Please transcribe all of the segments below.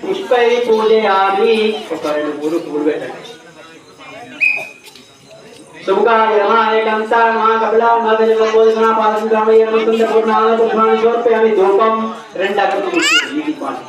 పుష్పై పూజయామి ఒక రెండు మూడు పూలు పెట్టండి శుభకాయ రమాయ కంతా మా కపిలా మాతజ బోధన పాదం గ్రామయ్య నమస్తుంద పూర్ణాన పుష్పాన్ని సమర్పయామి ధూపం రెండు అగరబత్తులు ఈ దీపాన్ని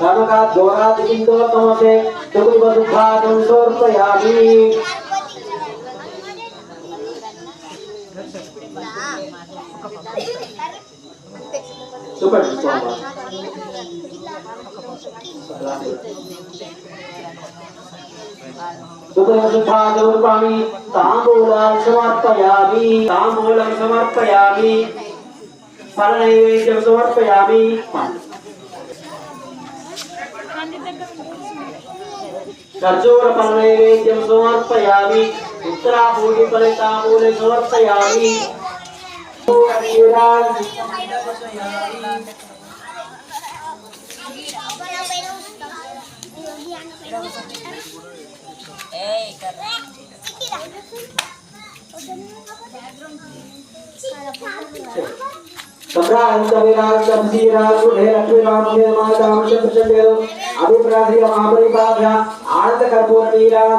धर्मका द्वारादिन्दोत्तमसे तुगुबुद्धादं समर्पयामि सुपर सुपरिशुद्धादौर्पाणि ताम्बूलं समर्पयामि ताम्बूलं समर्पयामि फलनैवेद्यं समर्पयामि खर्जूरफलनैवेद्यं समर्पयामि उत्तरापूर्णिफलिताम्बूले समर्पयामि।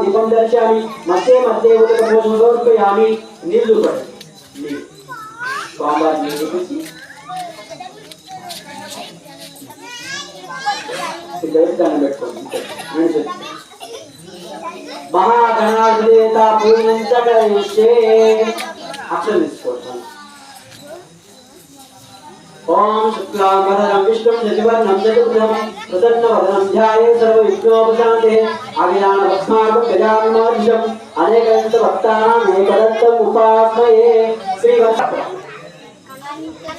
దీపం దర్శయామి మధ్య మధ్య ఉదక భోజనం సమర్పయామి నీళ్ళు పడి बाबा जी। महागणाधिनेता पूर्णंत करिष्ये अक्षर निष्कोषण जतिवर्णम जगुप्तम प्रसन्न ध्याये सर्व विघ्नोपशान्ते अभिनान भस्मार्ग गजाननादिशम अनेकंत भक्तानां एकदत्तम उपासमये श्री वत्स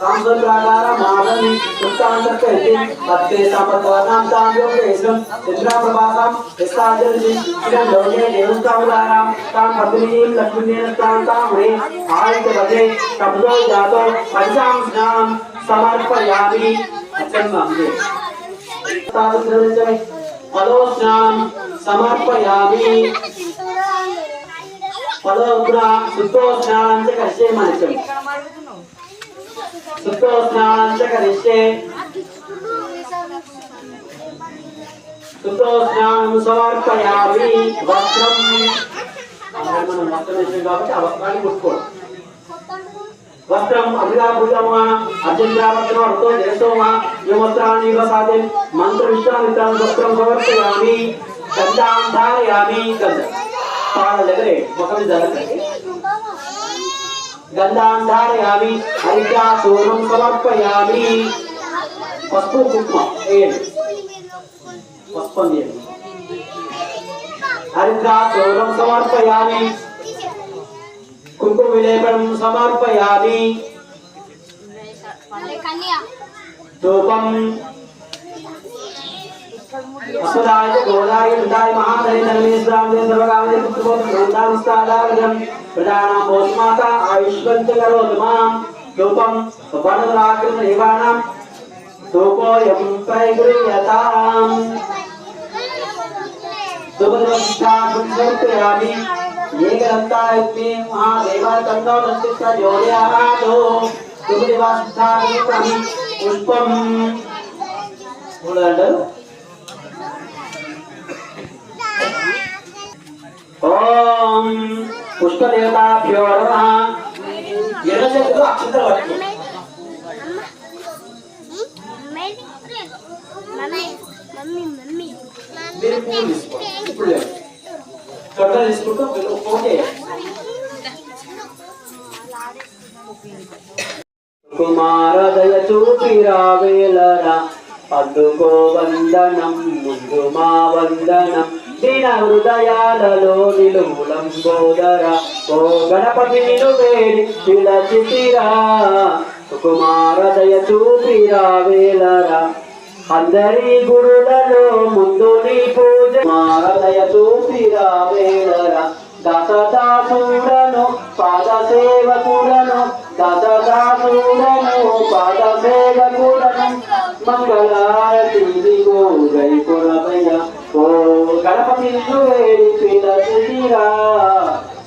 सांसद्रागार मागनि वृत्तान्तर्कैते मत्ते सामत्वानां ताम्योगेशं चन्द्राप्रभासां यस्ताजर्जि इदं लोके देवस्तामुदारां तां पत्नीं लक्ष्मीनेन तां तामुरे आयतवते कब्जो जातो पंचां स्नां समर्पयामि अचन्नाम्ये तावद्रविजय पदोस्नां समर्पयामि पदोग्रा शुद्धोस्नां च कश्ये मनसम् సుఖోష్ణాంచ కరిష్యే సుఖోష్ణాం సమర్పయామి వస్త్రం. మనం వస్త్రం వేసాం కాబట్టి ఆ వస్త్రాన్ని ముట్టుకోవడం. వస్త్రం అభిగా పూజమా అర్జున్యావస్త్రం సమర్పయామి గంధాం ధారయామి హరిద్రా సూర్యం సమర్పయామి. పసుపు కుంకుమ వేయండి పసుపు వేయండి హరిద్రా సూర్యం సమర్పయామి కుంకుమ విలేపనం సమర్పయామి. ధూపం सुदाय गोदाय हृदाय महाधरे धर्मेश्वराम सर्वगामे पुत्रभोक्तां स्तादाग्रं प्रजानां भोस्माता आयुष्मं च करोतु माँ लोपं वनराकृत एवानां लोकोऽयं प्रगृह्यताम् सुभद्रस्थापयामि एकदन्तायत्मे महादेवतन्दो नक्षत्र योर्यादो सुभदेवास्थापयामि उत्पम పుష్పదేవతాభ్యో నమః. ఎర్ర చేతులు అక్షంతలు పట్టు మీరు ఇప్పుడు తీసుకుంటూ ఓకే. కుమారదయ చూపి రావేలరా వందనం ముందు మా వందనం. దీన హృదయాలలో నిలుములం బోధర. ఓ గణపతి నిలు వేడి పిలచితిరా. కుమారదయ చూపిరా వేలరా. అందరి గురులలో ముందు నీ పూజ. మారదయ చూపిరా వేలరా. దశదాసుడను పాద సేవకుడను దశదాసుడను పాద సేవకుడను మంగళారతి గణపతి వేడి పిలచిరా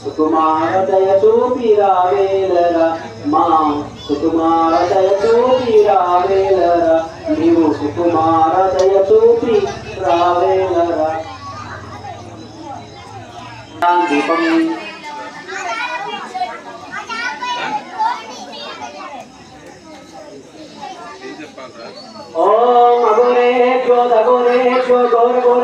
సుకుమార దయ చూపి రావేలరా. మా సుకుమార దయ చూపి రావేలరా. నీవు సుకుమార దయ చూపి రావేలరా. దీపం. ఓం అగుణేభ్యో దగుణేభ్యో గౌర గౌర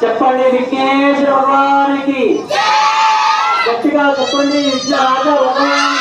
చెప్పండి విఘ్నేశ్వర భగవానికి గట్టిగా చెప్పండి విఘ్న రాజా భగవానికి